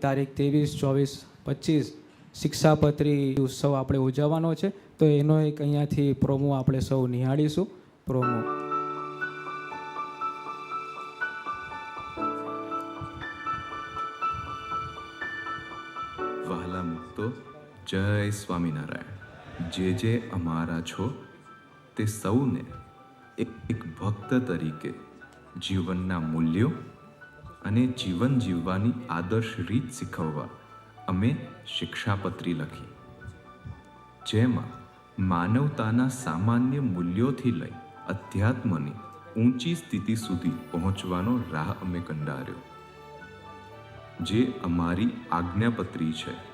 તારીખ ત્રેવીસ, ચોવીસ, પચીસ શિક્ષાપત્રી ઉત્સવ આપણે ઉજવવાનો છે. તો એનો એક અહીંયાથી પ્રોમો આપણે સૌ નિહાળીશું. પ્રોમો. વહાલા મુક્તો, જય સ્વામિનારાયણ. જે જે અમારા છો, તે સૌને એક એક ભક્ત તરીકે જીવનના મૂલ્યો અને જીવન જીવવાની આદર્શ રીત શીખવવા. અમે શિક્ષાપત્રી લખી. જેમાં માનવતાના સામાન્ય મૂલ્યોથી લઈ અધ્યાત્મની ઊંચી સ્થિતિ સુધી પહોંચવાનો રાહ અમે કંડાર્યો. જે અમારી આજ્ઞાપત્રી છે.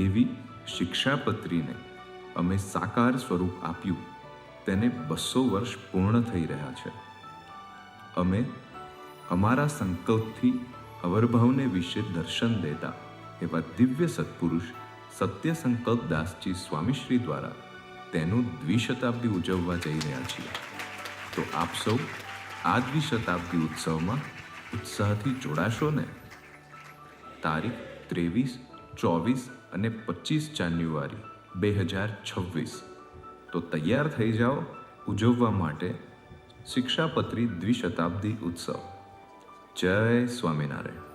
એવી શિક્ષાપત્રીને અમે સાકાર સ્વરૂપ આપ્યું. તેને બસો વર્ષ પૂર્ણ થઈ રહ્યા છે. અમે અમારા સંકલ્પથી અવરભાવને વિશે દર્શન દેતા એવા દિવ્ય સત્પુરુષ સત્ય સંકલ્પ દાસજી સ્વામીશ્રી દ્વારા તેનું દ્વિશતાબ્દી ઉજવવા જઈ રહ્યા છીએ. તો આપ સૌ આ દ્વિશતાબ્દી ઉત્સવમાં ઉત્સાહથી જોડાશો ને? તારીખ ત્રેવીસ, ચોવીસ અને પચીસ જાન્યુઆરી બે હજાર છવ્વીસ. તો તૈયાર થઈ જાઓ ઉજવવા માટે શિક્ષાપત્રી દ્વિશતાબ્દી ઉત્સવ. જય સ્વામિનારાયણ.